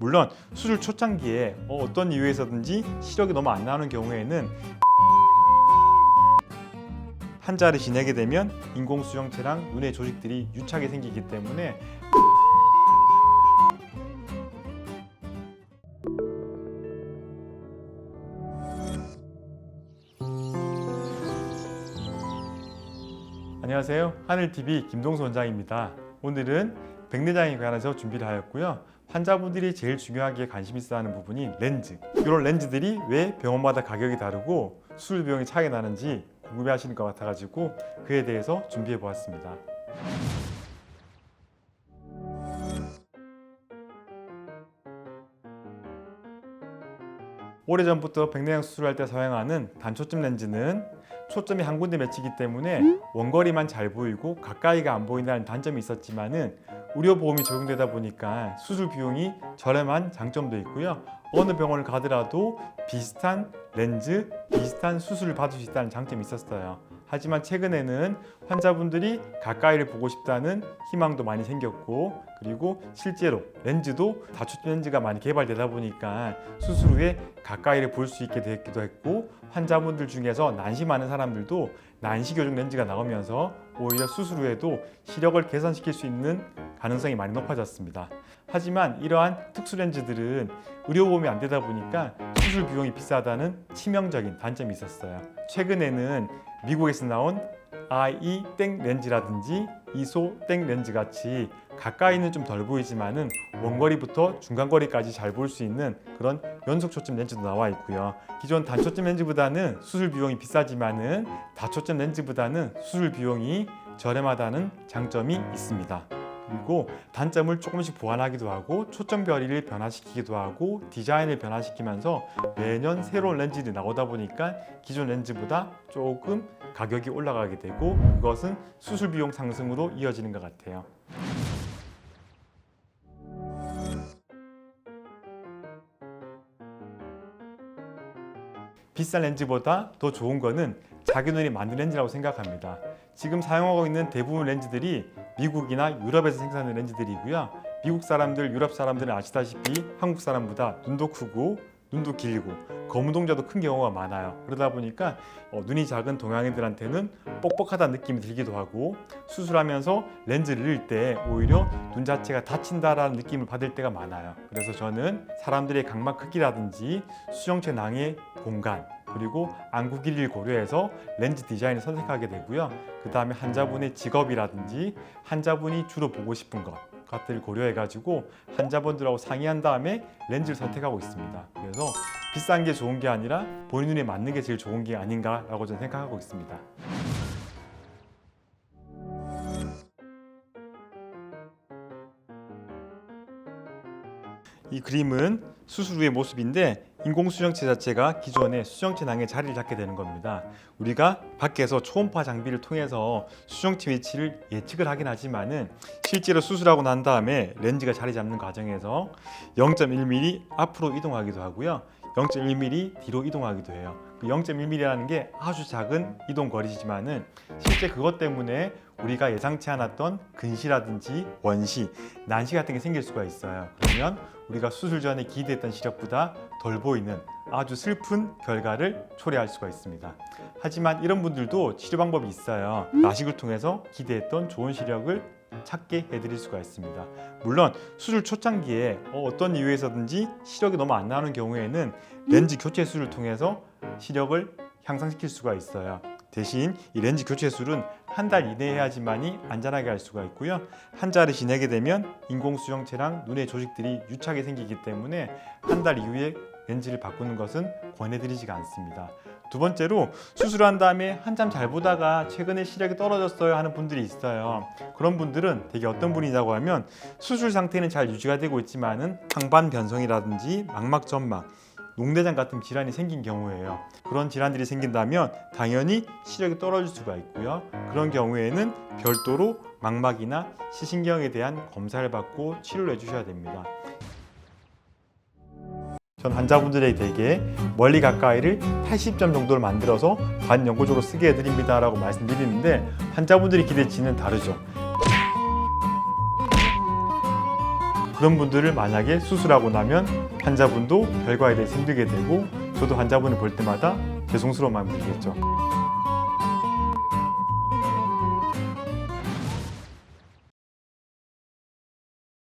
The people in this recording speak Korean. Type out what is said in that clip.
물론 수술 초창기에 어, 어떤 이유에서든지 시력이 너무 안 나오는 경우에는 환자를 지내게 되면 인공수정체랑 눈의 조직들이 유착이 생기기 때문에 안녕하세요. 하늘TV 김동수 원장입니다. 오늘은 백내장에 관해서 준비를 하였고요. 환자분들이 제일 중요하게 관심 있어 하는 부분이 렌즈. 이런 렌즈들이 왜 병원마다 가격이 다르고 수술 비용이 차이가 나는지 궁금해 하시는 것 같아가지고 그에 대해서 준비해 보았습니다. 오래전부터 백내장 수술할 때 사용하는 단초점 렌즈는 초점이 한 군데 맺히기 때문에 원거리만 잘 보이고 가까이가 안 보인다는 단점이 있었지만은 의료 보험이 적용되다 보니까 수술 비용이 저렴한 장점도 있고요. 어느 병원을 가더라도 비슷한 렌즈, 비슷한 수술을 받을 수 있다는 장점이 있었어요. 하지만 최근에는 환자분들이 가까이를 보고 싶다는 희망도 많이 생겼고 그리고 실제로 렌즈도 다초점 렌즈가 많이 개발되다 보니까 수술 후에 가까이를 볼 수 있게 됐기도 했고 환자분들 중에서 난심하는 사람들도 난시 교정 렌즈가 나오면서 오히려 수술 후에도 시력을 개선시킬 수 있는 가능성이 많이 높아졌습니다. 하지만 이러한 특수 렌즈들은 의료보험이 안 되다 보니까 수술 비용이 비싸다는 치명적인 단점이 있었어요. 최근에는 미국에서 나온 IE 땡 렌즈라든지 이소 땡 렌즈 같이 가까이는 좀 덜 보이지만은 원거리부터 중간거리까지 잘 볼 수 있는 그런 연속 초점 렌즈도 나와 있고요. 기존 단초점 렌즈보다는 수술 비용이 비싸지만은 다초점 렌즈보다는 수술 비용이 저렴하다는 장점이 있습니다. 그리고 단점을 조금씩 보완하기도 하고 초점 결의를 변화시키기도 하고 디자인을 변화시키면서 매년 새로운 렌즈들이 나오다 보니까 기존 렌즈보다 조금 가격이 올라가게 되고 그것은 수술 비용 상승으로 이어지는 것 같아요. 비싼 렌즈보다 더 좋은 거는 자기 눈이 만든 렌즈라고 생각합니다. 지금 사용하고 있는 대부분 렌즈들이 미국이나 유럽에서 생산하는 렌즈들이고요. 미국 사람들, 유럽 사람들은 아시다시피 한국 사람보다 눈도 크고 눈도 길고 거무동자도 큰 경우가 많아요. 그러다 보니까 어, 눈이 작은 동양인들한테는 뻑뻑하다는 느낌이 들기도 하고 수술하면서 렌즈를 넣을 때 오히려 눈 자체가 다친다라는 느낌을 받을 때가 많아요. 그래서 저는 사람들의 각막 크기라든지 수정체 낭의 공간 그리고 안구 길이를 고려해서 렌즈 디자인을 선택하게 되고요. 그 다음에 환자분의 직업이라든지 환자분이 주로 보고 싶은 것 같을 고려해 가지고 환자분들하고 상의한 다음에 렌즈를 선택하고 있습니다. 그래서 비싼 게 좋은 게 아니라 본인 눈에 맞는 게 제일 좋은 게 아닌가라고 저는 생각하고 있습니다. 이 그림은 수술 후의 모습인데 인공수정체 자체가 기존의 수정체 낭의 자리를 잡게 되는 겁니다. 우리가 밖에서 초음파 장비를 통해서 수정체 위치를 예측을 하긴 하지만은 실제로 수술하고 난 다음에 렌즈가 자리 잡는 과정에서 0.1mm 앞으로 이동하기도 하고요. 0.1mm 뒤로 이동하기도 해요. 그 0.1mm라는 게 아주 작은 이동 거리지만은 실제 그것 때문에 우리가 예상치 않았던 근시라든지 원시, 난시 같은 게 생길 수가 있어요. 그러면 우리가 수술 전에 기대했던 시력보다 덜 보이는 아주 슬픈 결과를 초래할 수가 있습니다. 하지만 이런 분들도 치료 방법이 있어요. 라식을 통해서 기대했던 좋은 시력을 찾게 해드릴 수가 있습니다. 물론 수술 초창기에 어떤 이유에서든지 시력이 너무 안 나오는 경우에는 렌즈 교체 수술을 통해서 시력을 향상시킬 수가 있어요. 대신 이 렌즈 교체 수술은 한 달 이내에 해야지만이 안전하게 할 수가 있고요. 환자를 지내게 되면 인공수정체랑 눈의 조직들이 유착이 생기기 때문에 한 달 이후에 렌즈를 바꾸는 것은 권해드리지가 않습니다. 두 번째로 수술한 다음에 한참 잘 보다가 최근에 시력이 떨어졌어요 하는 분들이 있어요. 그런 분들은 되게 어떤 분이냐고 하면 수술 상태는 잘 유지가 되고 있지만은 항반 변성이라든지 망막 점막 농대장 같은 질환이 생긴 경우에요. 그런 질환들이 생긴다면 당연히 시력이 떨어질 수가 있고요. 그런 경우에는 별도로 망막이나 시신경에 대한 검사를 받고 치료를 해주셔야 됩니다. 전 환자분들에게 되게 멀리 가까이를 80점 정도를 만들어서 반영구적으로 쓰게 해드립니다 라고 말씀드리는데 환자분들의 기대치는 다르죠. 그런 분들을 만약에 수술하고 나면 환자분도 결과에 대해서 힘들게 되고 저도 환자분을 볼 때마다 죄송스러운 마음이 들겠죠.